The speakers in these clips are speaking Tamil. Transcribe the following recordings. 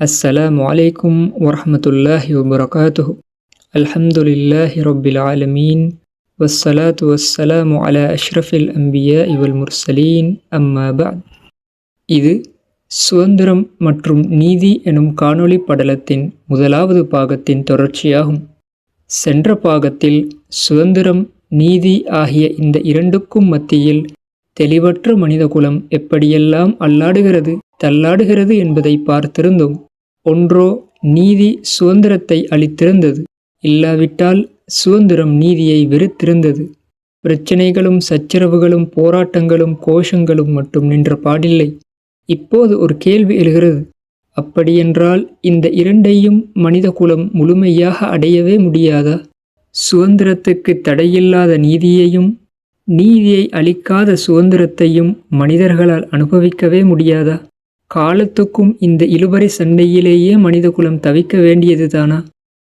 السلام عليكم ورحمة الله وبركاته الحمد لله رب العالمين والصلاة والسلام على أشرف الأنبياء والمرسلين أما بعد இது சுதந்திரம் மற்றும் நீதி எனும் காணொளி படலத்தின் முதலாவது பாகத்தின் தொடர்ச்சியாகும் சென்ற பாகத்தில் சுதந்திரம் நீதி ஆகிய இந்த இரண்டுக்கும் மத்தியில் தெளிவற்ற மனிதகுலம் எப்படியெல்லாம் அல்லாடுகிறது தள்ளாடுகிறது என்பதை பார்த்திருந்தோம் ஒன்றோ நீதி சுதந்திரத்தை அளித்திருந்தது. இல்லாவிட்டால் சுதந்திரம் நீதியை வெறுத்திருந்தது. பிரச்சனைகளும் சச்சரவுகளும் போராட்டங்களும் கோஷங்களும் மட்டும் நின்ற பாடில்லை. இப்போது ஒரு கேள்வி எழுகிறது. அப்படியென்றால் இந்த இரண்டையும் மனிதகுலம் முழுமையாக அடையவே முடியாதா? சுதந்திரத்துக்கு தடையில்லாத நீதியையும் நீதியை அளிக்காத சுதந்திரத்தையும் மனிதர்களால் அனுபவிக்கவே முடியாதா? காலத்துக்கும் இந்த இழுபறி சண்டையிலேயே மனிதகுலம் தவிக்க வேண்டியதுதானா?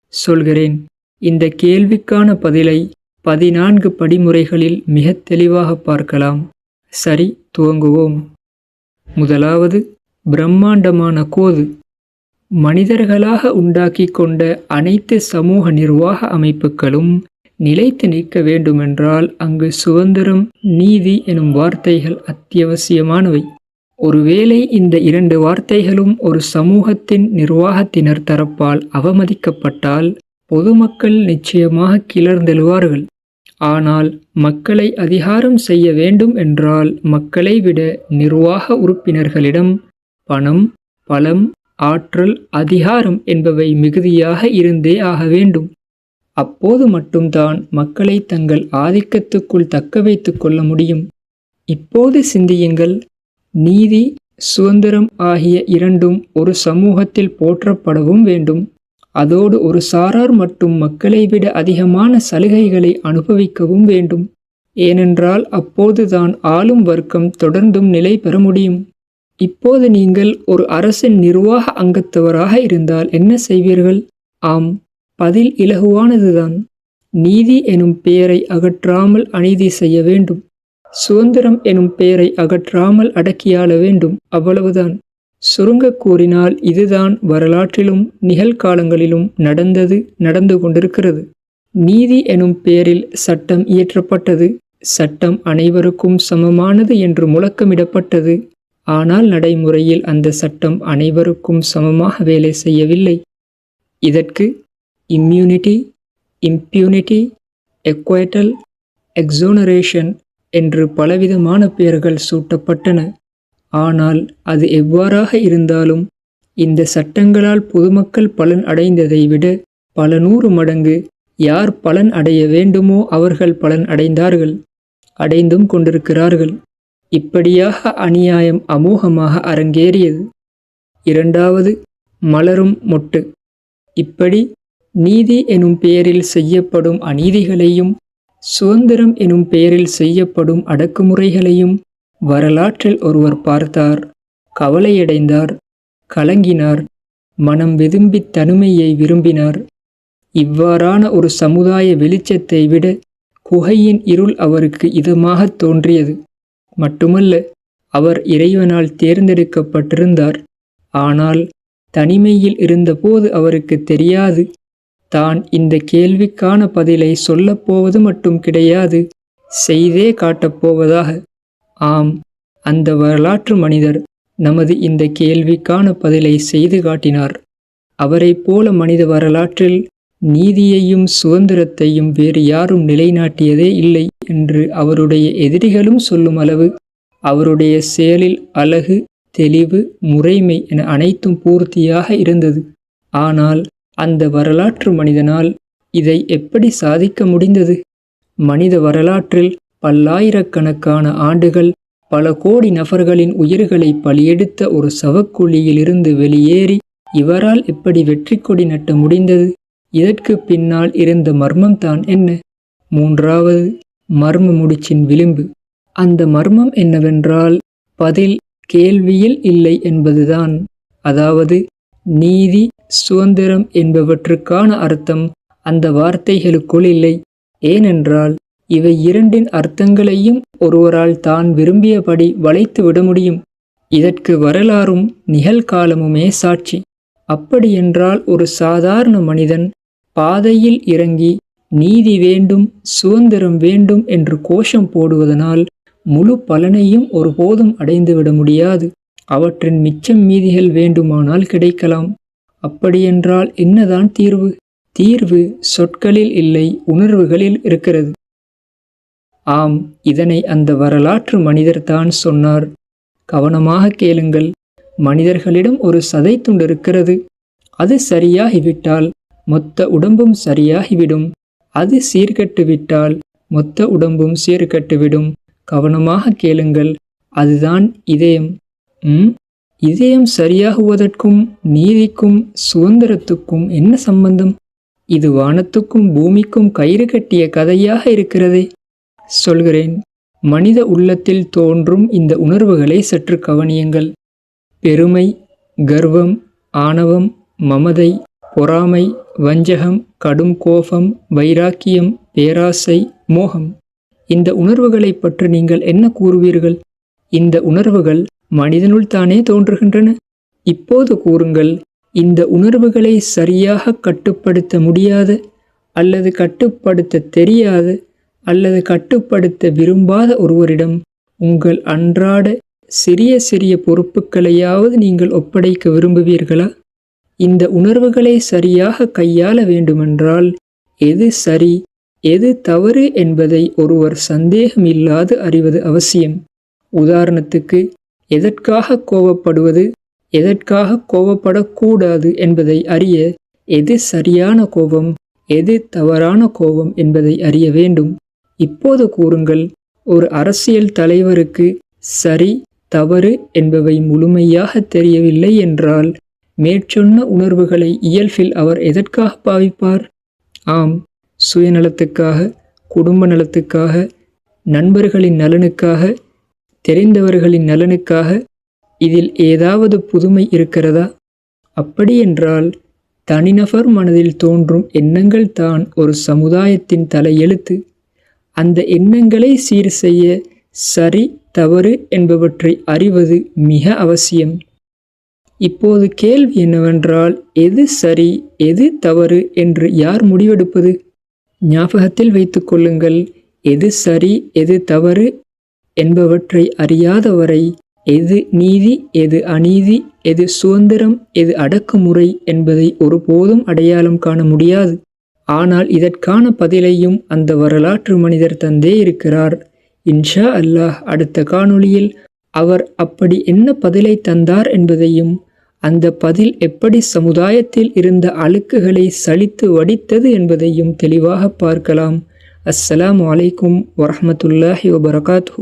சொல்கிறேன். இந்த கேள்விக்கான பதிலை பதினான்கு படிமுறைகளில் மிக தெளிவாக பார்க்கலாம். சரி துவங்குவோம். முதலாவது பிரம்மாண்டமான கோது. மனிதர்களாக உண்டாக்கி கொண்ட அனைத்து சமூக நிர்வாக அமைப்புகளும் நிலைத்து நிற்க வேண்டுமென்றால் அங்கு சுதந்திரம் நீதி எனும் வார்த்தைகள் அத்தியாவசியமானவை. ஒருவேளை இந்த இரண்டு வார்த்தைகளும் ஒரு சமூகத்தின் நிர்வாகத்தினர் தரப்பால் அவமதிக்கப்பட்டால் பொதுமக்கள் நிச்சயமாக கிளர்ந்தெழுவார்கள். ஆனால் மக்களை அதிகாரம் செய்ய வேண்டும் என்றால் மக்களை விட நிர்வாக உறுப்பினர்களிடம் பணம் பலம் ஆற்றல் அதிகாரம் என்பவை மிகுதியாக இருந்தே ஆக வேண்டும். அப்போது மட்டும்தான் மக்களை தங்கள் ஆதிக்கத்துக்குள் தக்க வைத்து கொள்ள முடியும். இப்போது சிந்தியுங்கள். நீதி சுதந்திரம் ஆகிய இரண்டும் ஒரு சமூகத்தில் போற்றப்படவும் வேண்டும். அதோடு ஒரு சாரார் மட்டும் மக்களை விட அதிகமான சலுகைகளை அனுபவிக்கவும் வேண்டும். ஏனென்றால் அப்போதுதான் ஆளும் வர்க்கம் தொடர்ந்தும் நிலை பெற முடியும். இப்போது நீங்கள் ஒரு அரசின் நிர்வாக அங்கத்தவராக இருந்தால் என்ன செய்வீர்கள்? ஆம் பதில் இலகுவானதுதான். நீதி எனும் பெயரை அகற்றாமல் அநீதி செய்ய வேண்டும். சுதந்திரம் எனும் பெயரை அகற்றாமல் அடக்கியாள வேண்டும் அவ்வளவுதான். சுருங்க கூறினால் இதுதான் வரலாற்றிலும் நிகழ்காலங்களிலும் நடந்தது நடந்து கொண்டிருக்கிறது. நீதி எனும் பெயரில் சட்டம் இயற்றப்பட்டது சட்டம் அனைவருக்கும் சமமானது என்று முழக்கமிடப்பட்டது. ஆனால் நடைமுறையில் அந்த சட்டம் அனைவருக்கும் சமமாக வேலை செய்யவில்லை. இதற்கு இம்யூனிட்டி இம்பியூனிட்டி எக்வைட்டல் எக்ஸோனரேஷன் என்று பலவிதமான பெயர்கள் சூட்டப்பட்டன. ஆனால் அது எவ்வாறாக இருந்தாலும் இந்த சட்டங்களால் பொதுமக்கள் பலன் அடைந்ததை விட பல நூறு மடங்கு யார் பலன் அடைய வேண்டுமோ அவர்கள் பலன் அடைந்தார்கள் அடைந்தும் கொண்டிருக்கிறார்கள். இப்படியாக அநியாயம் அமோகமாக அரங்கேறியது. இரண்டாவது மலரும் மொட்டு. இப்படி நீதி எனும் பெயரில் செய்யப்படும் அநீதிகளையும் சுதந்திரம் எனும் பெயரில் செய்யப்படும் அடக்குமுறைகளையும் வரலாற்றில் ஒருவர் பார்த்தார். கவலையடைந்தார். கலங்கினார். மனம் வெதும்பி தனிமையை விரும்பினார். இவ்வாறான ஒரு சமுதாய வெளிச்சத்தை விட குகையின் இருள் அவருக்கு இதமாக தோன்றியது. மட்டுமல்ல அவர் இறைவனால் தேர்ந்தெடுக்கப்பட்டிருந்தார். ஆனால் தனிமையில் இருந்தபோது அவருக்கு தெரியாது தான் இந்த கேள்விக்கான பதிலை சொல்லப்போவது மட்டும் கிடையாது செய்தே காட்டப்போவதாக ஆம் அந்த வரலாற்று மனிதர் நமது இந்த கேள்விக்கான பதிலை செய்து காட்டினார். அவரைப் போல மனித வரலாற்றில் நீதியையும் சுதந்திரத்தையும் வேறு யாரும் நிலைநாட்டியதே இல்லை என்று அவருடைய எதிரிகளும் சொல்லும் அளவு அவருடைய செயலில் அழகு தெளிவு முறைமை என அனைத்தும் பூர்த்தியாக இருந்தது. ஆனால் அந்த வரலாற்று மனிதனால் இதை எப்படி சாதிக்க முடிந்தது? மனித வரலாற்றில் பல்லாயிரக்கணக்கான ஆண்டுகள் பல கோடி நபர்களின் உயிர்களை பலியெடுத்த ஒரு சவக்குழியிலிருந்து வெளியேறி இவரால் எப்படி வெற்றி கொடி நட்ட முடிந்தது? இதற்கு பின்னால் இருந்த மர்மம் தான் என்ன? மூன்றாவது மர்ம முடிச்சின் விளிம்பு. அந்த மர்மம் என்னவென்றால் பதில் கேள்வியில் இல்லை என்பதுதான். அதாவது நீதி சுதந்திரம் என்பவற்றுக்கான அர்த்தம் அந்த வார்த்தைகளுக்குள் இல்லை. ஏனென்றால் இவை இரண்டின் அர்த்தங்களையும் ஒருவரால் தான் விரும்பியபடி வளைத்து விட முடியும். இதற்கு வரலாறும் நிகழ்காலமுமே சாட்சி. அப்படியென்றால் ஒரு சாதாரண மனிதன் பாதையில் இறங்கி நீதி வேண்டும் சுதந்திரம் வேண்டும் என்று கோஷம் போடுவதனால் முழு பலனையும் ஒருபோதும் அடைந்துவிட முடியாது. அவற்றின் மிச்சம் மீதிகள் வேண்டுமானால் கிடைக்கலாம். அப்படியென்றால் என்னதான் தீர்வு? தீர்வு சொற்களில் இல்லை உணர்வுகளில் இருக்கிறது. ஆம் இதனை அந்த வரலாற்று மனிதர் தான் சொன்னார். கவனமாக கேளுங்கள் மனிதர்களிடம் ஒரு சதை துண்டு இருக்கிறது. அது சரியாகிவிட்டால் மொத்த உடம்பும் சரியாகிவிடும். அது சீர்கட்டுவிட்டால் மொத்த உடம்பும் சீர்கட்டுவிடும். கவனமாக கேளுங்கள் அதுதான் இதயம். இதயம் சரியாகுவதற்கும் நீதிக்கும் சுதந்திரத்துக்கும் என்ன சம்பந்தம்? இது வானத்துக்கும் பூமிக்கும் கயிறு கட்டிய கதையாக இருக்கிறதே. சொல்கிறேன் மனித உள்ளத்தில் தோன்றும் இந்த உணர்வுகளை சற்று கவனியுங்கள். பெருமை கர்வம் ஆணவம் மமதை பொறாமை வஞ்சகம் கடும் கோபம் வைராக்கியம் பேராசை மோகம். இந்த உணர்வுகளை பற்றி நீங்கள் என்ன கூறுவீர்கள்? இந்த உணர்வுகள் மனிதனுள் தானே தோன்றுகின்றன? இப்போது கூறுங்கள் இந்த உணர்வுகளை சரியாக கட்டுப்படுத்த முடியாத அல்லது கட்டுப்படுத்த தெரியாத அல்லது கட்டுப்படுத்த விரும்பாத ஒருவரிடம் உங்கள் அன்றாட சிறிய சிறிய பொறுப்புகளையாவது நீங்கள் ஒப்படைக்க விரும்புவீர்களா? இந்த உணர்வுகளை சரியாக கையாள வேண்டுமென்றால் எது சரி எது தவறு என்பதை ஒருவர் சந்தேகமில்லாது அறிவது அவசியம். உதாரணத்துக்கு எதற்காக கோவப்படுவது? எதற்காக கோவப்படக்கூடாது என்பதை அறிய எது சரியான கோபம் எது தவறான கோபம் என்பதை அறிய வேண்டும். இப்போது கூறுங்கள் ஒரு அரசியல் தலைவருக்கு சரி தவறு என்பவை முழுமையாக தெரியவில்லை என்றால் மேற்சொன்ன உணர்வுகளை இயல்பில் அவர் எதற்காக பாவிப்பார்? ஆம் சுயநலத்துக்காக குடும்ப நலத்துக்காக நண்பர்களின் நலனுக்காக தெரிந்தவர்களின் நலனுக்காக இதில் ஏதாவது புதுமை இருக்கிறதா? அப்படியென்றால் தனிநபர் மனதில் தோன்றும் எண்ணங்கள் தான் ஒரு சமுதாயத்தின் தலையெழுத்து. அந்த எண்ணங்களை சீர் செய்ய சரி தவறு என்பவற்றை அறிவது மிக அவசியம். இப்போது கேள்வி என்னவென்றால் எது சரி எது தவறு என்று யார் முடிவெடுப்பது? ஞாபகத்தில் வைத்துக்கொள்ளுங்கள் எது சரி எது தவறு என்பவற்றை அறியாதவரை எது நீதி எது அநீதி எது சுதந்திரம் எது அடக்குமுறை என்பதை ஒருபோதும் அடையாளம் காண முடியாது. ஆனால் இதற்கான பதிலையும் அந்த வரலாற்று மனிதர் தந்தே இருக்கிறார். இன்ஷா அல்லாஹ் அடுத்த காணொளியில் அவர் அப்படி என்ன பதிலை தந்தார் என்பதையும் அந்த பதில் எப்படி சமுதாயத்தில் இருந்த அழுக்குகளை சலித்து வடித்தது என்பதையும் தெளிவாக பார்க்கலாம். அஸ்ஸலாம் வலைக்கும் வரமத்துல்லாஹி வபரகாத்து